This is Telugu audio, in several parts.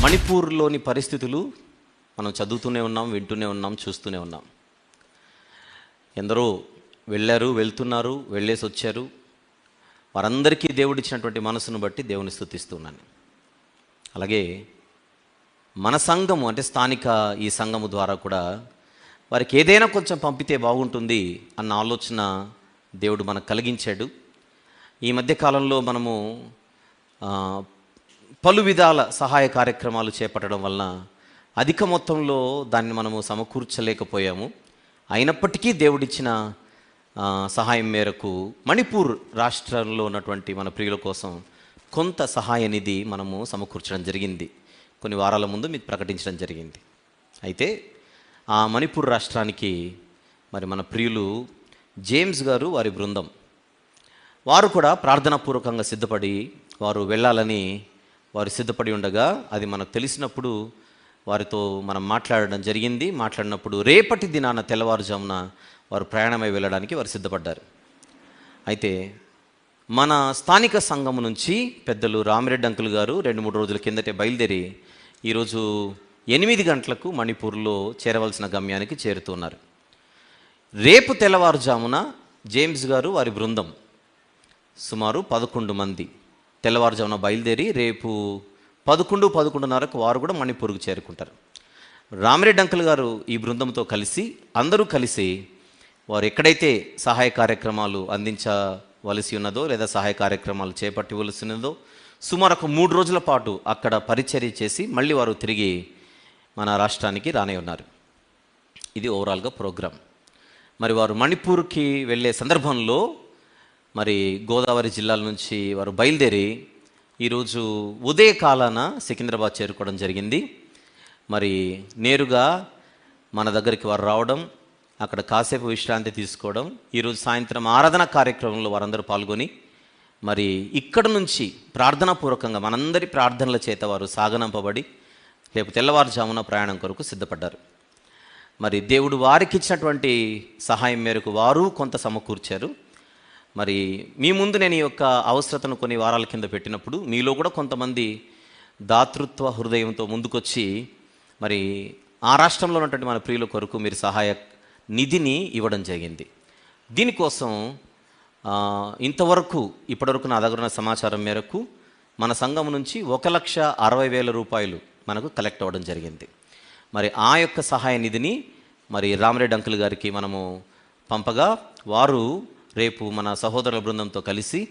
మణిపూర్లోని పరిస్థితులు మనం చదువుతూనే ఉన్నాం వింటూనే ఉన్నాం చూస్తూనే ఉన్నాం. ఎందరో వెళ్ళారు వెళ్తున్నారు వెళ్ళేసి వచ్చారు. వారందరికీ దేవుడిచ్చినటువంటి మనసును బట్టి దేవుని స్థుతిస్తున్నాను. అలాగే మన సంఘము అంటే స్థానిక ఈ సంఘము ద్వారా కూడా వారికి ఏదైనా కొంచెం పంపితే బాగుంటుంది అన్న ఆలోచన దేవుడు మనకు కలిగించాడు. ఈ మధ్యకాలంలో మనము పలు విధాల సహాయ కార్యక్రమాలు చేపట్టడం వలన అధిక మొత్తంలో దాన్ని మనము సమకూర్చలేకపోయాము. అయినప్పటికీ దేవుడిచ్చిన సహాయం మేరకు మణిపూర్ రాష్ట్రంలో ఉన్నటువంటి మన ప్రియుల కోసం కొంత సహాయ నిధి మనము సమకూర్చడం జరిగింది. కొన్ని వారాల ముందు మీకు ప్రకటించడం జరిగింది. అయితే ఆ మణిపూర్ రాష్ట్రానికి మరి మన ప్రియులు జేమ్స్ గారు వారి బృందం. వారు కూడా ప్రార్థనాపూర్వకంగా సిద్ధపడి వారు వెళ్ళాలని వారు సిద్ధపడి ఉండగా అది మనకు తెలిసినప్పుడు వారితో మనం మాట్లాడడం జరిగింది. మాట్లాడినప్పుడు రేపటి దినాన తెల్లవారుజామున వారు ప్రయాణమై వెళ్ళడానికి వారు సిద్ధపడ్డారు. అయితే మన స్థానిక సంఘం నుంచి పెద్దలు రామిరెడ్డి అంకుల్ గారు రెండు మూడు రోజుల కిందటే బయలుదేరి ఈరోజు ఎనిమిది గంటలకు మణిపూర్లో చేరవలసిన గమ్యానికి చేరుతున్నారు. రేపు తెల్లవారుజామున జేమ్స్ గారు వారి బృందం. సుమారు పదకొండు మంది. తెల్లవారుజామున బయలుదేరి రేపు పదకొండు పదకొండున్నరకు వారు కూడా మణిపూర్కు చేరుకుంటారు. రామిరెడ్డి అంకుల్ గారు ఈ బృందంతో కలిసి అందరూ కలిసి వారు ఎక్కడైతే సహాయ కార్యక్రమాలు అందించవలసి ఉన్నదో లేదా సహాయ కార్యక్రమాలు చేపట్టవలసి ఉన్నదో సుమారు ఒక మూడు రోజుల పాటు అక్కడ పరిచర్య చేసి మళ్ళీ వారు తిరిగి మన రాష్ట్రానికి రానే ఉన్నారు. ఇది ఓవరాల్గా ప్రోగ్రామ్ మరి వారు మణిపూర్కి వెళ్ళే సందర్భంలో మరి గోదావరి జిల్లాల నుంచి వారు బయలుదేరి ఈరోజు ఉదయకాలాన సికింద్రాబాద్ చేరుకోవడం జరిగింది. మరి నేరుగా మన దగ్గరికి వారు రావడం అక్కడ కాసేపు విశ్రాంతి తీసుకోవడం ఈరోజు సాయంత్రం ఆరాధన కార్యక్రమంలో వారందరూ పాల్గొని మరి ఇక్కడ నుంచి ప్రార్థనాపూర్వకంగా మనందరి ప్రార్థనల చేత వారు సాగనంపబడి రేపు తెల్లవారుజామున ప్రయాణం కొరకు సిద్ధపడ్డారు. మరి దేవుడు వారికి ఇచ్చినటువంటి సహాయం మేరకు వారు కొంత సమకూర్చారు. మరి మీ ముందు నేను ఈ యొక్క అవసరతను కొన్ని వారాల కింద పెట్టినప్పుడు మీలో కూడా కొంతమంది దాతృత్వ హృదయంతో ముందుకొచ్చి మరి ఆ రాష్ట్రంలో ఉన్నటువంటి మన ప్రియుల కొరకు మీరు సహాయ నిధిని ఇవ్వడం జరిగింది. దీనికోసం ఇంతవరకు ఇప్పటివరకు నా దగ్గర ఉన్న సమాచారం మేరకు మన సంఘం నుంచి ఒక లక్ష అరవై వేల రూపాయలు మనకు కలెక్ట్ అవ్వడం జరిగింది. మరి ఆ యొక్క సహాయ నిధిని మరి రామరెడ్డి అంకుల్ గారికి మనము పంపగా వారు రేపు మన సహోదరుల బృందంతో కలిసి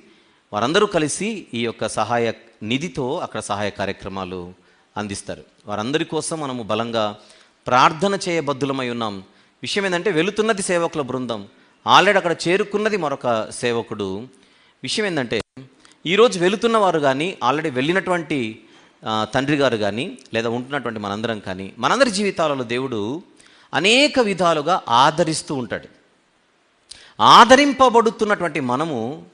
వారందరూ కలిసి ఈ యొక్క సహాయ నిధితో అక్కడ సహాయ కార్యక్రమాలు అందిస్తారు. వారందరి కోసం మనము బలంగా ప్రార్థన చేయబద్దులమై ఉన్నాం. విషయం ఏంటంటే వెళుతున్నది సేవకుల బృందం. ఆల్రెడీ అక్కడ చేరుకున్నది మరొక సేవకుడు. విషయం ఏంటంటే ఈరోజు వెళుతున్న వారు కానీ ఆల్రెడీ వెళ్ళినటువంటి తండ్రి గారు కానీ లేదా ఉంటున్నటువంటి మనందరం కానీ మనందరి జీవితాలలో దేవుడు అనేక విధాలుగా ఆదరిస్తూ ఉంటాడు. ఆదరింపబడుతున్నటువంటి మనము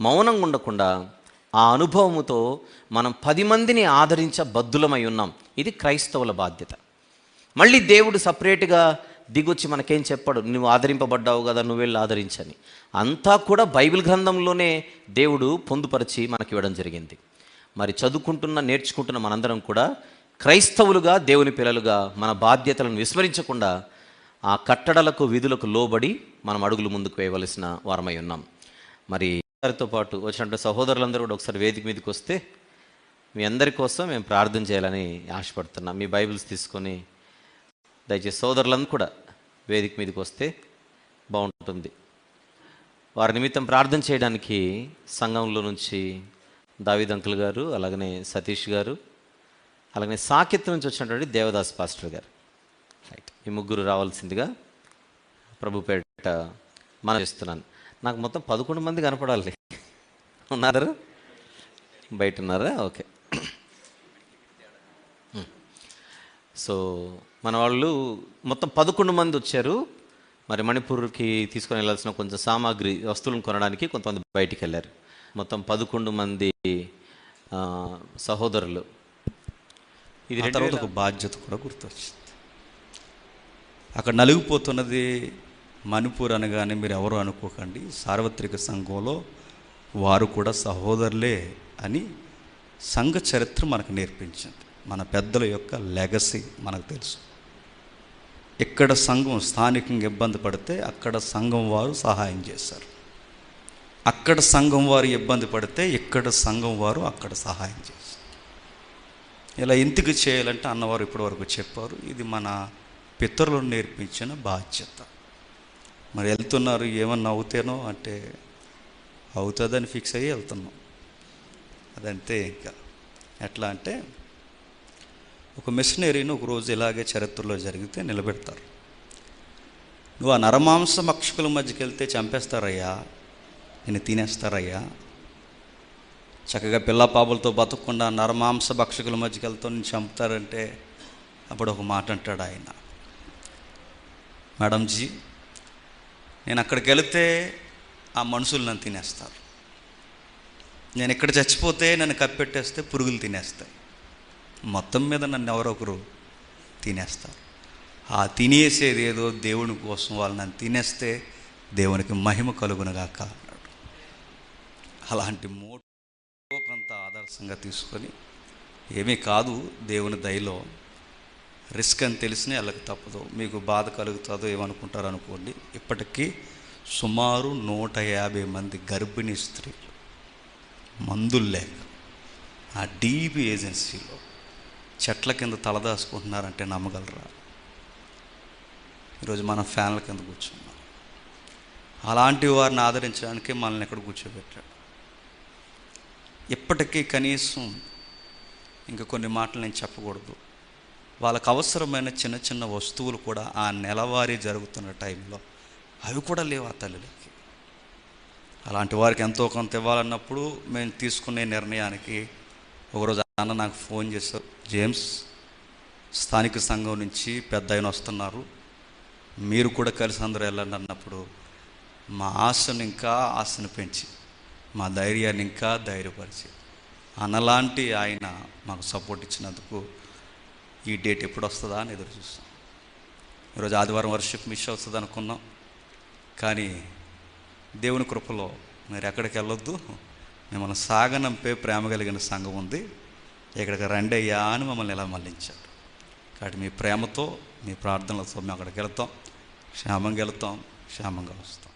మౌనంగా ఉండకుండా ఆ అనుభవముతో మనం పది మందిని ఆదరించ బద్దులమై ఉన్నాం. ఇది క్రైస్తవుల బాధ్యత. మళ్ళీ దేవుడు సపరేట్గా దిగొచ్చి మనకేం చెప్పాడు నువ్వు ఆదరింపబడ్డావు కదా నువ్వు వెళ్ళి ఆదరించని. అంతా కూడా బైబిల్ గ్రంథంలోనే దేవుడు పొందుపరిచి మనకి ఇవ్వడం జరిగింది. మరి చదువుకుంటున్న నేర్చుకుంటున్న మనందరం కూడా క్రైస్తవులుగా దేవుని పిల్లలుగా మన బాధ్యతలను విస్మరించకుండా ఆ కట్టడలకు విధులకు లోబడి మనం అడుగులు ముందుకు వేయవలసిన వారమై ఉన్నాం. మరి వారితో పాటు వచ్చినటువంటి సహోదరులందరూ కూడా ఒకసారి వేదిక మీదకి వస్తే మీ అందరి కోసం మేము ప్రార్థన చేయాలని ఆశపడుతున్నాం. మీ బైబిల్స్ తీసుకొని దయచేసి సోదరులందరూ కూడా వేదిక మీదకి వస్తే బాగుంటుంది. వారి నిమిత్తం ప్రార్థన చేయడానికి సంఘంలో నుంచి దావిద్ అంకుల్ గారు అలాగనే సతీష్ గారు అలాగనే సాకిత్ నుంచి వచ్చినటువంటి దేవదాస్ పాస్టర్ గారు. రైట్ ఈ ముగ్గురు రావాల్సిందిగా ప్రభుపేట మనం చేస్తున్నాను. నాకు మొత్తం పదకొండు మంది కనపడాలి. ఉన్నారా? బయట ఉన్నారా? ఓకే. సో మన వాళ్ళు మొత్తం పదకొండు మంది వచ్చారు. మరి మణిపూర్కి తీసుకొని వెళ్ళాల్సిన కొంచెం సామాగ్రి వస్తువులను కొనడానికి కొంతమంది బయటికి వెళ్ళారు. మొత్తం పదకొండు మంది సహోదరులు. ఇది తర్వాత ఒక బాధ్యత కూడా గుర్తొచ్చింది. అక్కడ నలిగిపోతున్నది మణిపూర్ అనగానే మీరు ఎవరు అనుకోకండి. సార్వత్రిక సంఘంలో వారు కూడా సహోదరులే అని సంఘ చరిత్ర మనకు నేర్పించింది. మన పెద్దల యొక్క లెగసీ మనకు తెలుసు. ఇక్కడ సంఘం స్థానికంగా ఇబ్బంది పడితే అక్కడ సంఘం వారు సహాయం చేశారు. అక్కడ సంఘం వారు ఇబ్బంది పడితే ఇక్కడ సంఘం వారు అక్కడ సహాయం చేశారు. ఇలా ఎందుకు చేయాలంటే అన్నవారు ఇప్పటివరకు చెప్పారు. ఇది మన పితరులు నేర్పించిన బాధ్యత. మరి వెళ్తున్నారు ఏమన్నా అవుతేనో అంటే అవుతుందని ఫిక్స్ అయ్యి వెళ్తున్నాం. అదంతే ఇంకా. ఎట్లా అంటే ఒక మిషనరీని ఒక రోజు ఇలాగే చరిత్రలో జరిగితే నిలబెడతారు. నువ్వు ఆ నరమాంస మక్షకుల మధ్యకి వెళ్తే చంపేస్తారయ్యా నేను తినేస్తారయ్యా. చక్కగా పిల్ల పాపలతో బతకకుండా నరమాంస భక్షకుల మధ్యకి వెళ్తూ నేను చంపుతారంటే అప్పుడు ఒక మాట అంటాడు ఆయన. మేడం జీ నేను అక్కడికి వెళితే ఆ మనుషులు నన్ను తినేస్తారు. నేను ఇక్కడ చచ్చిపోతే నన్ను కప్పెట్టేస్తే పురుగులు తినేస్తాయి. మొత్తం మీద నన్ను ఎవరొకరు తినేస్తారు. ఆ తినేసేది ఏదో దేవుని కోసం వాళ్ళు నన్ను తినేస్తే దేవునికి మహిమ కలుగునగాక అన్నాడు. అలాంటి మోటో ఆదర్శంగా తీసుకొని ఏమీ కాదు దేవుని దయలో రిస్క్ అని తెలిసిన వాళ్ళకి తప్పదు. మీకు బాధ కలుగుతుందో ఏమనుకుంటారు అనుకోండి. ఇప్పటికీ సుమారు నూట యాభై మంది గర్భిణీ స్త్రీలు మందులు లేక ఆ డీబీ ఏజెన్సీలో చెట్ల కింద తలదాసుకుంటున్నారంటే నమ్మగలరా? ఈరోజు మనం ఫ్యాన్ల కింద కూర్చున్నాం. అలాంటి వారిని ఆదరించడానికి మనల్ని ఎక్కడ కూర్చోబెట్టాడు? ఇప్పటికీ కనీసం ఇంకా కొన్ని మాటలు నేను చెప్పకూడదు. వాళ్ళకు అవసరమైన చిన్న చిన్న వస్తువులు కూడా ఆ నెలవారీ జరుగుతున్న టైంలో అవి కూడా లేవు ఆ తల్లులకి అలాంటి వారికి ఎంతో కొంత ఇవ్వాలన్నప్పుడు మేము తీసుకునే నిర్ణయానికి ఒకరోజు అన్న నాకు ఫోన్ చేశారు. జేమ్స్ స్థానిక సంఘం నుంచి పెద్ద ఆయన వస్తున్నారు. మీరు కూడా కలిసి అందరూ వెళ్ళండి అన్నప్పుడు మా ఆశను ఇంకా ఆశను పెంచి మా ధైర్యాన్ని ఇంకా ధైర్యపరిచి అన్నలాంటి ఆయన మాకు సపోర్ట్ ఇచ్చినందుకు ఈ డేట్ ఎప్పుడు వస్తుందా అని ఎదురు చూస్తాం. ఈరోజు ఆదివారం వర్షిప్ మిస్ అవుతుంది అనుకున్నాం. కానీ దేవుని కృపలో మీరు ఎక్కడికి వెళ్ళొద్దు. మిమ్మల్ని సాగనంపే ప్రేమ కలిగిన సంఘం ఉంది. ఇక్కడికి రండి అయ్యా అని మమ్మల్ని ఇలా మళ్ళించాడు కాబట్టి మీ ప్రేమతో మీ ప్రార్థనలతో మేము అక్కడికి వెళ్తాం. క్షేమంగా వెళ్తాం. క్షేమంగా వస్తాం.